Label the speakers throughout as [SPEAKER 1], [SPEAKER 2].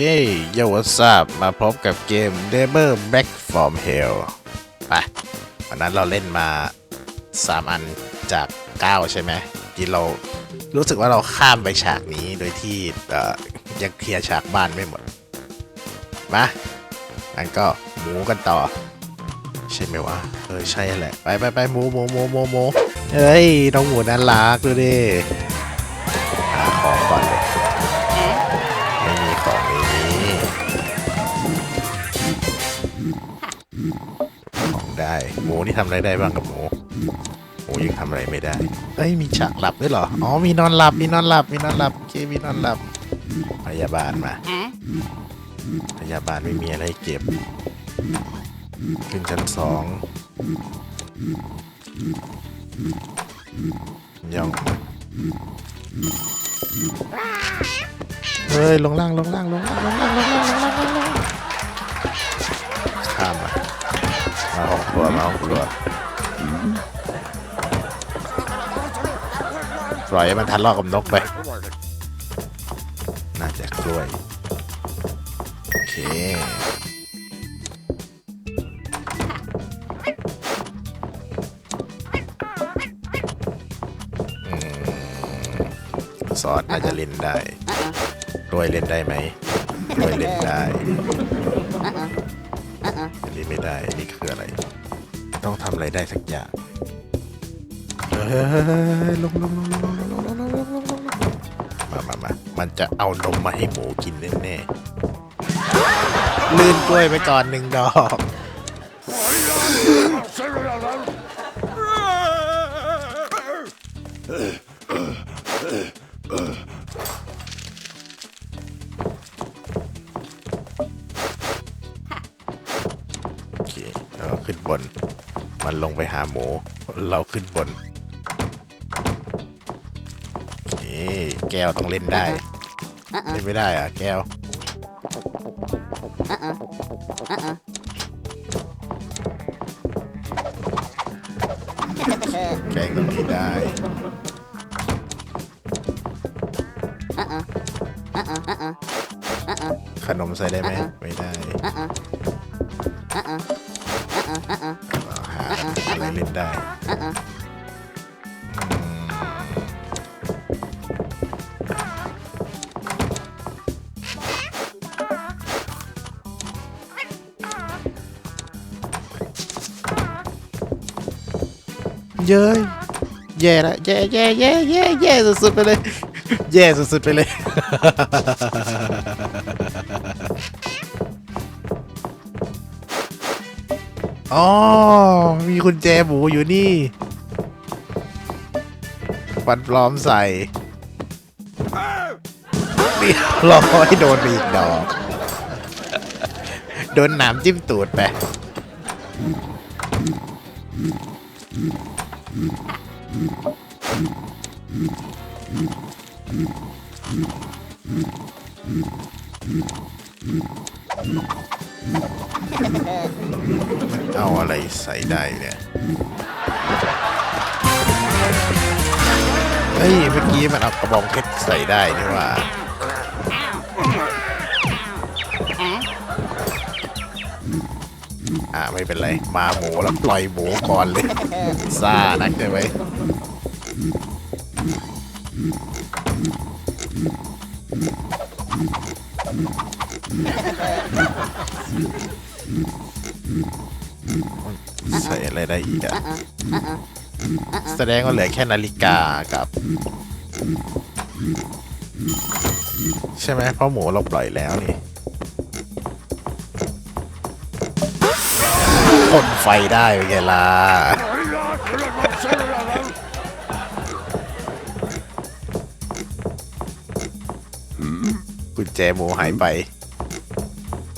[SPEAKER 1] โยวัส up มาพบกับเกม d e b e r Back from Hell ไปวันนั้นเราเล่นมา 3 อันจาก 9 ใช่ไหมที่เรารู้สึกว่าเราข้ามไปฉากนี้โดยที่ยังเคลียร์ฉากบ้านไม่หมด มางั้นก็หมูกันต่อ ใช่ไหมวะ เออ ใช่แหละ ไปไปไปหมูหมูหมูหมูหมูเฮ้ย น้องหมูน่ารักดูดิ นี่ทำอะไรได้บ้างกับหมูหมูยังทำอะไรไม่ได้เอ้ยมีฉากหลับด้วยเหรออ๋อมีนอนหลับมีนอนหลับมีนอนหลับโอเคมีนอนหลับพยาบาลมาพยาบาลไม่มีอะไรเก็บ ขึ้นชั้นสองย่องเฮ้ยลงล่างลงล่างลงล่างลงล่างลงล่างลงล่าง มาห้องครัวมาห้องครัวปล่อยให้มันทันลอกกับนกไป น่าจะกล้วย โอเค ซอสน่าจะเล่นได้กล้วยเล่นได้ไหมกล้วยเล่นได้ ไม่ได้ นี่คืออะไร ต้องทำอะไรได้สักอย่างเฮ้ยลงลงลงลงลงลงลงลงลงลงมามามามันจะเอานมมาให้หมูกินแน่แน่ลื่นกล้วยไปก่อนหนึ่งดอก ขึ้นบน มันลงไปหาหมู เราขึ้นบนโอเคแก้วต้องเล่นได้ เล่นไม่ได้อะแก้ว เย้ยแย่ละแย่แย่แย่แย่แย่สุดๆไปเลย แย่สุดๆไปเลย อ๋อ มีกุญแจหมูอยู่นี่ฟันปลอมใส่เรียบร้อยโดนอีกดอก โดนหนามจิ้มตูดไป เอาอะไรใส่ได้เนี่ยเฮ้ยเมื่อกี้มันเอากระบองเพชรใส่ได้นี่ว่าอ่าไม่เป็นไร มาหมูแล้วปล่อยหมูก่อนเลย ซ่านักใช่ไหม อะไรได้อีกอะแสดงว่าเหลือแค่นาฬิกากับ ใช่ไหมเพราะหมูเราปล่อยแล้วนี่พ่นไฟได้เป็นไงล่ะกุญแจหมูหายไป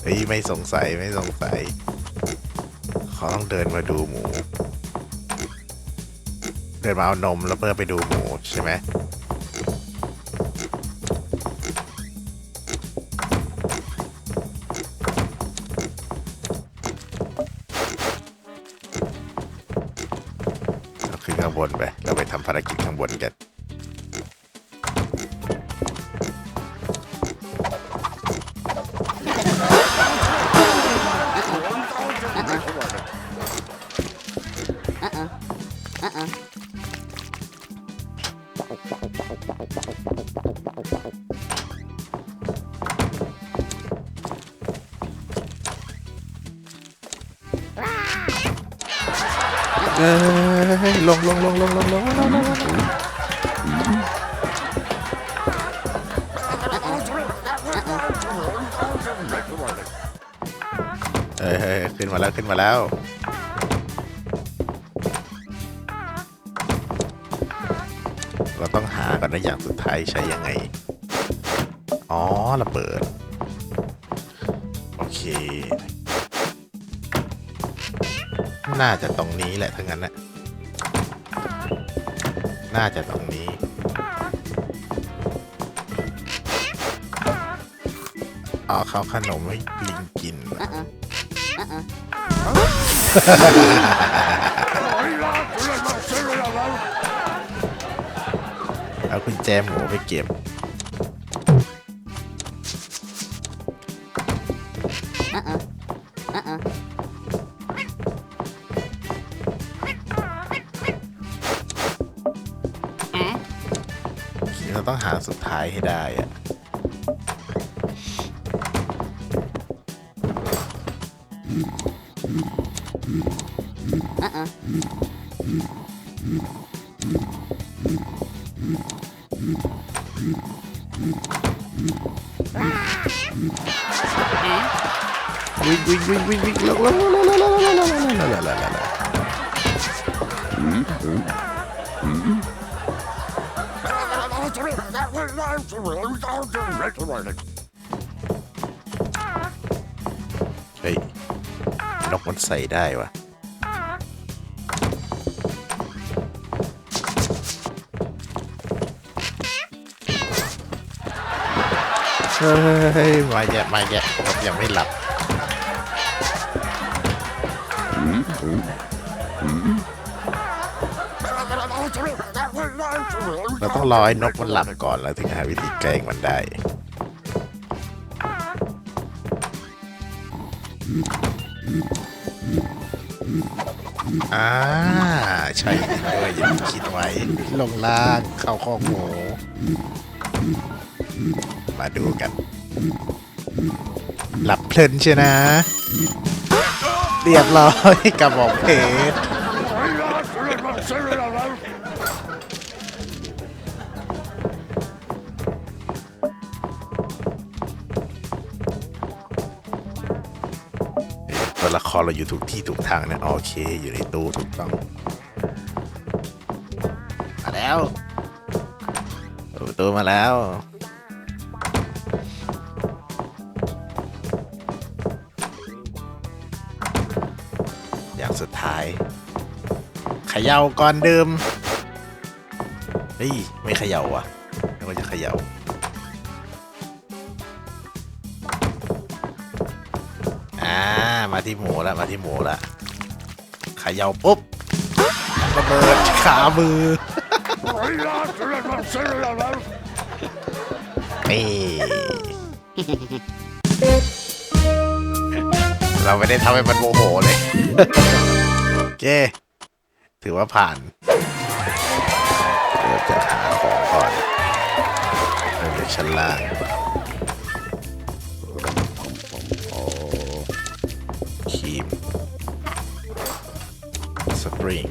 [SPEAKER 1] เฮ้ยไม่สงสัยไม่สงสัย เขาต้องเดินมาดูหมู เดินมาเอานมแล้วเพื่อไปดูหมูใช่ไหมเราขึ้นข้างบนไป เราไปทำภารกิจข้างบนกัน แล้ว เราต้องหาก่อนนะอย่างสุดท้ายใช้ยังไง อ๋อระเบิด โอเค น่าจะตรงนี้แหละทั้งนั้นนะน่าจะตรงนี้เอาข้าวขนมให้ลิงกิน เอากุญแจหมูไปเก็บเราต้องหาสุดท้ายให้ได้อะ เฮ้ยนกมันใส่ได้วะเฮ้ยมาแย่มาแย่ผมยังไม่หลับ เราต้องรอให้นกมันหลับก่อนแล้วถึงหาวิธีแกล้งมันได้ อ่าใช่ด้วยอย่างที่คิดไว้ ลงล่างเข้าข้อหมูมาดูกัน หลับเพลินใช่นะ เรียบร้อยกระบอกเพชร ตัวละครเราอยู่ทุกที่ทุกทางนะโอเค อยู่ในตู้ถูกต้องมาแล้วเปิดประตูมาแล้วอย่างสุดท้ายเขย่าก่อนดืมเฮ้ยไม่เขย่าว่ะไม่ว่าจะเขย่า ที่หมูแล้วมาที่หมูแล้วขย่าปุ๊บระเบิดขามือนี่เราไม่ได้ทำให้มันโมโหเลยโอเคถือว่าผ่านเดี๋ยวจะหาของก่อนเริ่มจากชั้นล่าง three.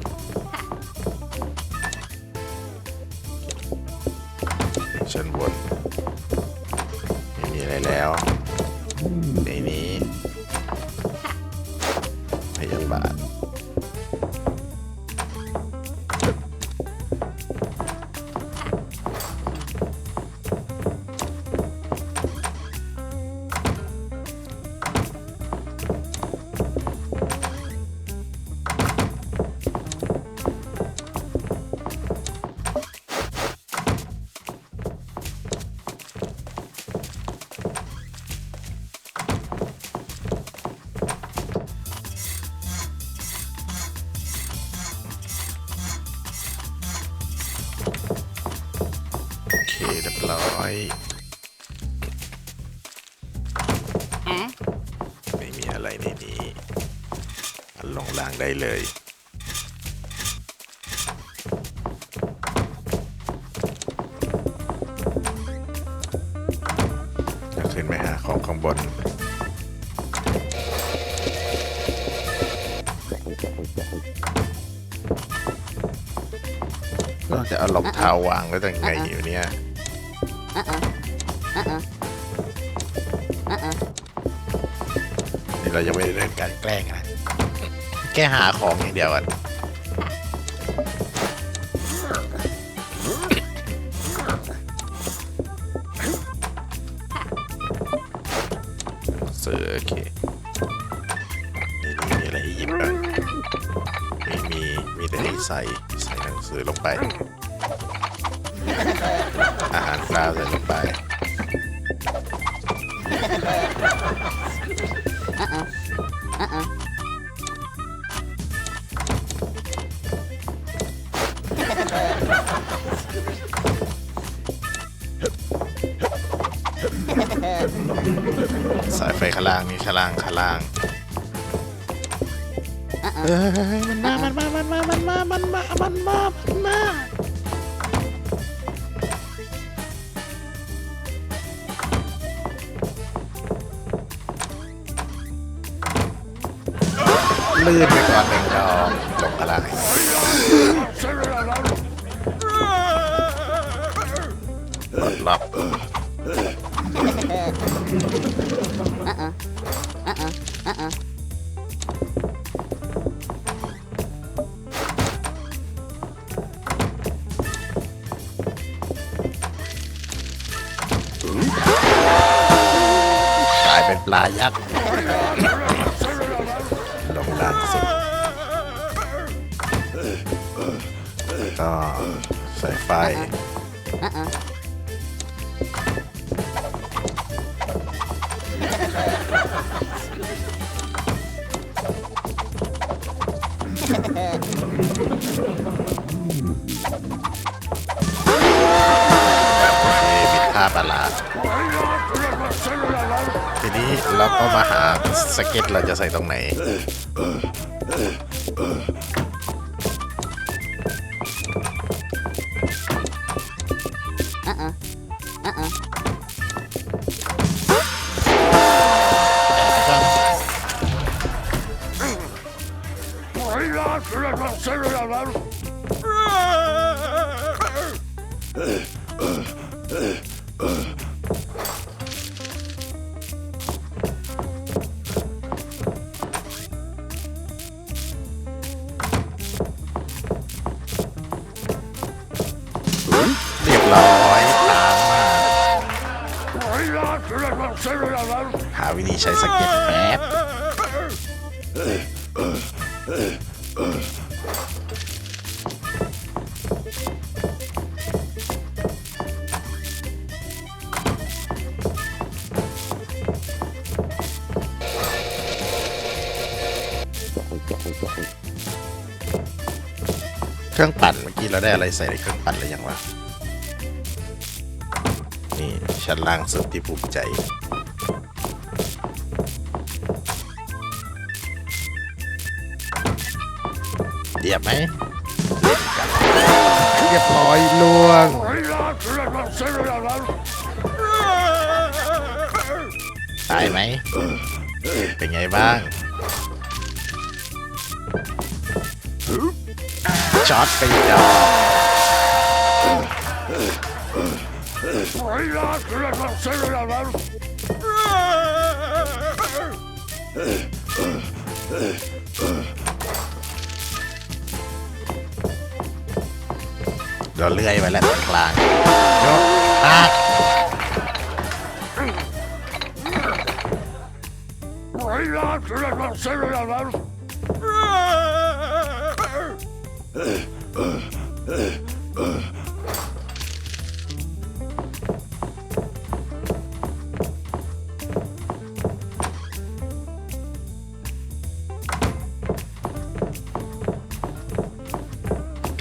[SPEAKER 1] Send one. ไม่มีอะไรแล้ว อยไม่มีอะไรในนี้ลงล่างได้เลยจะขึ้นไปหาของข้างบนเรจะเอารองเท้าวางไว้ตั้งไงอยู่เนี่ย ยังไม่ได้เล่นการแกล้งนะแค่หาของอย่างเดียวอะเสือโอเคนี่มีอะไรให้หยิบบ้างมีมีมีแต่ให้ใส่ใส่หนังสือลงไปอาหารปลาใส่ลงไป เอ้ยมันมา มันมา มันมา มันมา มันมา มันมา มันมา ลื่นไปก่อนหนึ่งดอกจบอะไรปลดล็อกกลายเป็นป ลายักษ์ลงล่างสุดก็สายไฟ นี้เราก็มาหาสเก็ตเราจะใส่ตรงไหนเเครื่องปั่นเมื่อกี้เราได้อะไรใส่ในเครื่องปั่นหรือยังวะ นี่ชั้นล่างสุดที่ภูมิใจเรียบไหมเรียบร้อยลวง ตายไหม เป็นไงบ้าง ช็อตไปอีกดอกเราเลื่อยไปแล้วตรงกลางยกอะ กร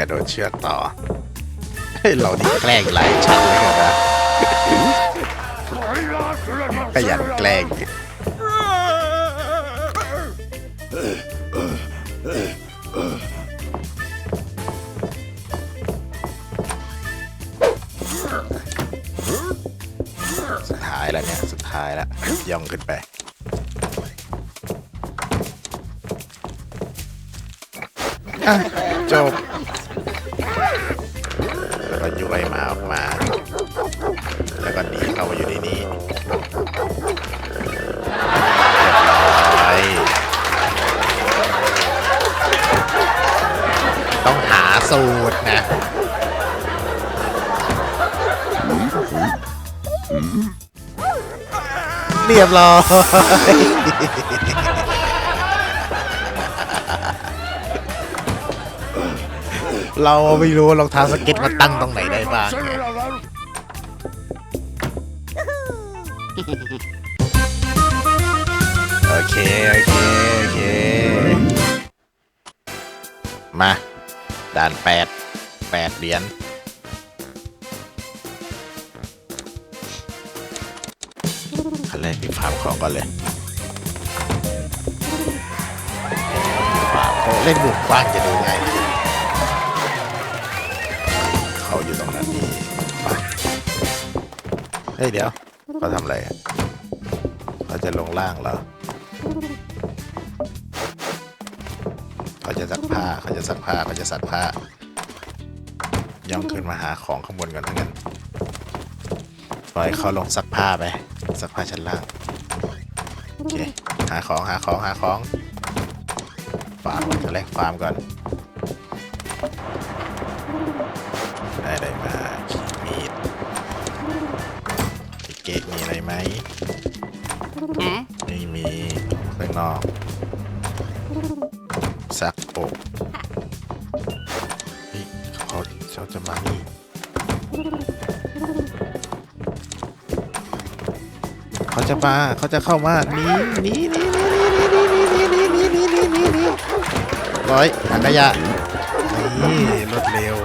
[SPEAKER 1] ะโดดเชือกต่อเฮ้ยเรานี่แกล้งหลายชั้นเลยกันนะขยันแกล้งอยู่สุดท้ายแล้วเนี่ยสุดท้าย ยแล้วย่องขึ้นไป อะ จบแล้วก็ย้วยหมาออกมา แล้วก็หนีเข้ามาอยู่ในนี้เรียบร้อยต้องหาสูตรนะ เรียบร้อยเราไม่รู้ว่ารองเท้าสเก็ตมันตั้งตรงไหนได้บ้างไงโอเค โอเค โอเค มา ด่านแปดแปดเหรียญ เลยเขาเล่นบุกกว้างจะดูง่ายขึ้นเขาอยู่ตรงนั้นนี่ไปเฮ้ยเดี๋ยวเขาทำอะไรเขาจะลงล่างเหรอเขาจะซักผ้าเขาจะซักผ้าเขาจะซักผ้าย่องขึ้นมาหาของข้างบนก่อนทั้งนั้นปล่อยเขาลงซักผ้าไปซักผ้าชั้นล่าง หาของหาของหาของฟาร์มก่อนจะแรกฟาร์มก่อน ได้อะไรมามีดพี่เก๊กมีอะไรไหมไม่มีข้างนอกซักอกเฮ้ยเขาเขาจะมานี่ จะมาเขาจะเข้ามาหนี่นี่นี่นี่นี่นี่นี่นี่นี่นี่นี่นี่ร้อยถังขยะนี่รวดเร็ว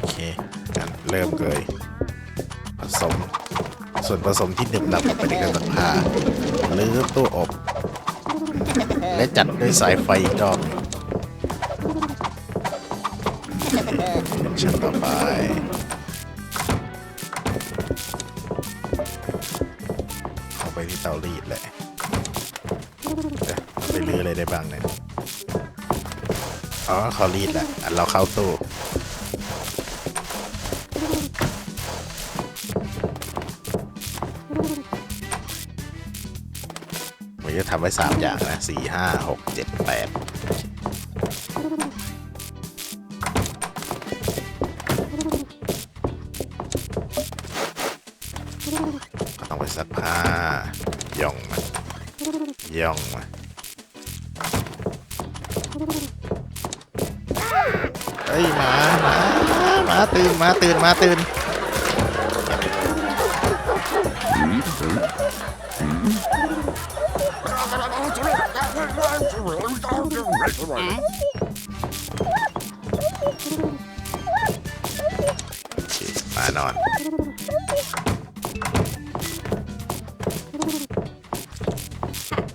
[SPEAKER 1] โอเคงั้นเริ่มเลยผสม ส่วนผสมที่หนึบหนับลงไปในเครื่องซักผ้าหรือตู้อบ และจัดด้วยสายไฟอีกรอบหนึ่งชั้นต่อไป อ๋อเขารีดแหละอันเราเข้าตู้มันจะทำไว้สามอย่างนะสี่ห้าหกเจ็ดแปดต้องไปซักผ้าย่องมาย่องมา เฮ้ยหมาหมาหมาตื่นหมาตื่นหมาตื่นมานอน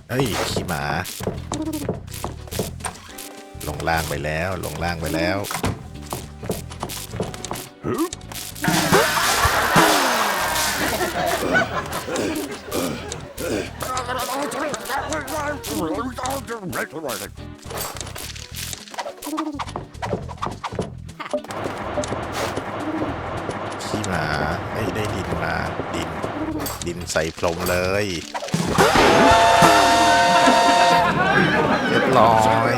[SPEAKER 1] เฮ้ยขี่หมา ลงล่างไปแล้ว ลงล่างไปแล้วขี่หมาให้ได้ดินมา ดิน ดินใส่พรมเลยเรียบร้อย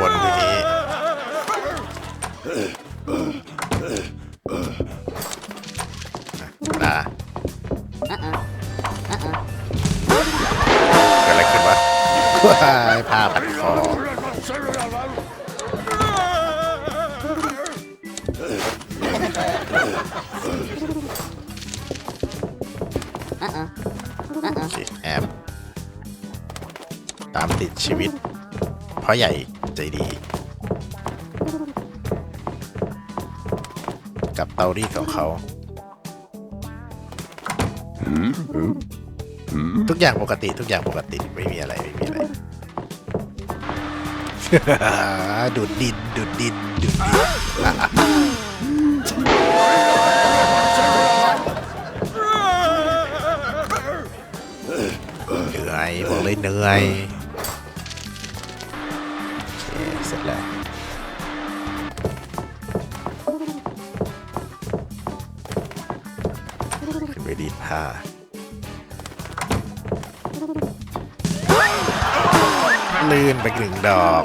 [SPEAKER 1] วนทีนี้อะเกิดอะไรขึ้นวะผ้าพันคออแอบตามติดชีวิตเพราะใหญ่ ใจดี กับเตารีดของเขา ทุกอย่างปกติ ทุกอย่างปกติไม่มีอะไร ไม่มีอะไร ดูดดิน ดูดดิน ดูดดินเหนื่อยบอกเลยเหนื่อย ลื่นไปหนึ่งดอก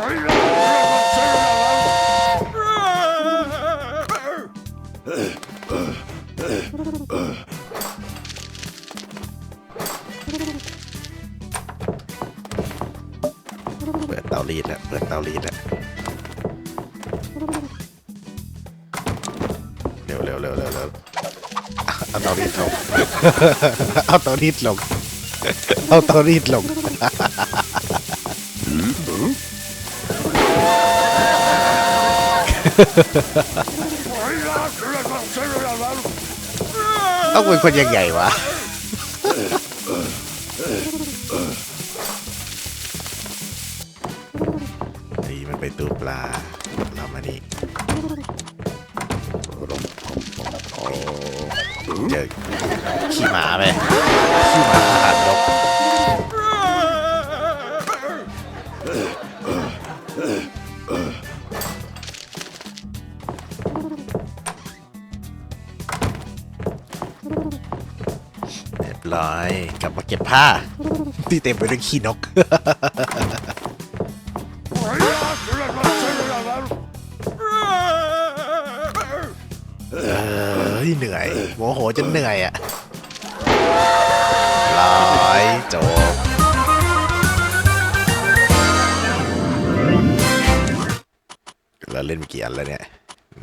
[SPEAKER 1] เอาเตารีดลง เอาเตารีดลง เอาเตารีดลง ต้องเป็นคนยังไงวะนี่มันไปนตัวปลาเรา เจอขี้หมาไปขี้หมาอาหารนกเรียบร้อยกลับมาเก็บผ้าที่เต็มไปด้วยขี้นก อ้ยเหนื่อยโมโหจนเหนื่อยอะร้อยจบเราเล่นไปกี่อันแล้วเนี่ย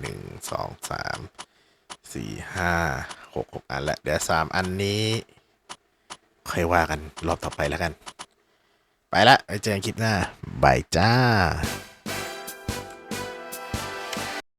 [SPEAKER 1] หนึ่งสองสามสี่ห้าหกหกอันแล้วเดี๋ยวสามอันนี้ ค่อยว่ากันรอบต่อไปแล้วกัน ไปละไปเจอกันคลิปหน้าบายจ้า